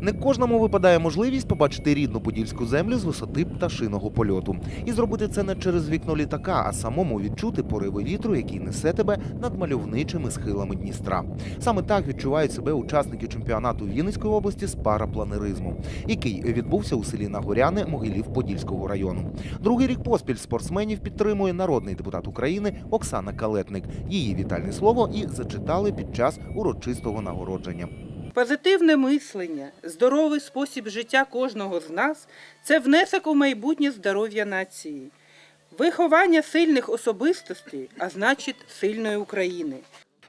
Не кожному випадає можливість побачити рідну подільську землю з висоти пташиного польоту. І зробити це не через вікно літака, а самому відчути пориви вітру, який несе тебе над мальовничими схилами Дністра. Саме так відчувають себе учасники чемпіонату Вінницької області з парапланеризму, який відбувся у селі Нагоряни Могилів Подільського району. Другий рік поспіль спортсменів підтримує народний депутат України Оксана Калетник. Її вітальне слово і зачитали під час урочистого нагородження. Позитивне мислення, здоровий спосіб життя кожного з нас це внесок у майбутнє здоров'я нації, виховання сильних особистостей, а значить сильної України.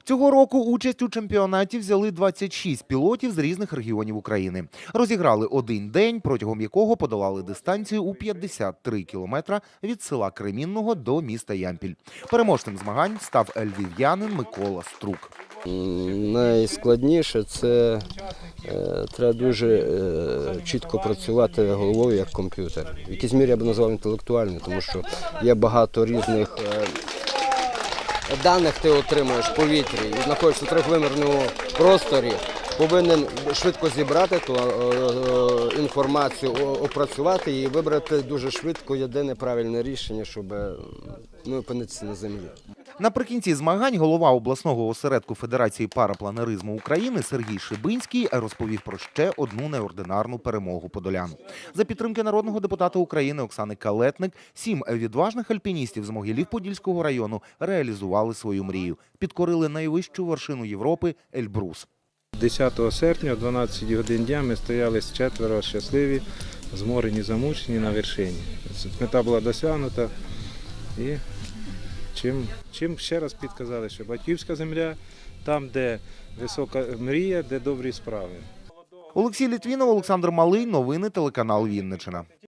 Цього року участь у чемпіонаті взяли 26 пілотів з різних регіонів України. Розіграли один день, протягом якого подолали дистанцію у 53 кілометра від села Кремінного до міста Ямпіль. Переможцем змагань став львів'янин Микола Струк. Найскладніше це е, треба дуже е, чітко працювати головою як комп'ютер. В якійсь мірі я б назвав інтелектуальним, тому що є багато різних е, даних ти отримуєш в повітрі і знаходишся в трьохвимірному просторі. Повинен швидко зібрати ту інформацію, опрацювати і вибрати дуже швидко єдине правильне рішення, щоб е, ми опинитися на землі. Наприкінці змагань голова обласного осередку Федерації парапланеризму України Сергій Шибинський розповів про ще одну неординарну перемогу подолян. За підтримки народного депутата України Оксани Калетник, сім відважних альпіністів з Могилів Подільського району реалізували свою мрію, підкорили найвищу вершину Європи Ельбрус. 10 серпня о 12 годин дня ми стояли з четверо щасливі, зморені, замучені на вершині. Мета була досягнута і чим, чим ще раз підказали, що батьківська земля там, де висока мрія, де добрі справи. Олексій Літвінов, Олександр Малий. Новини телеканал Вінничина.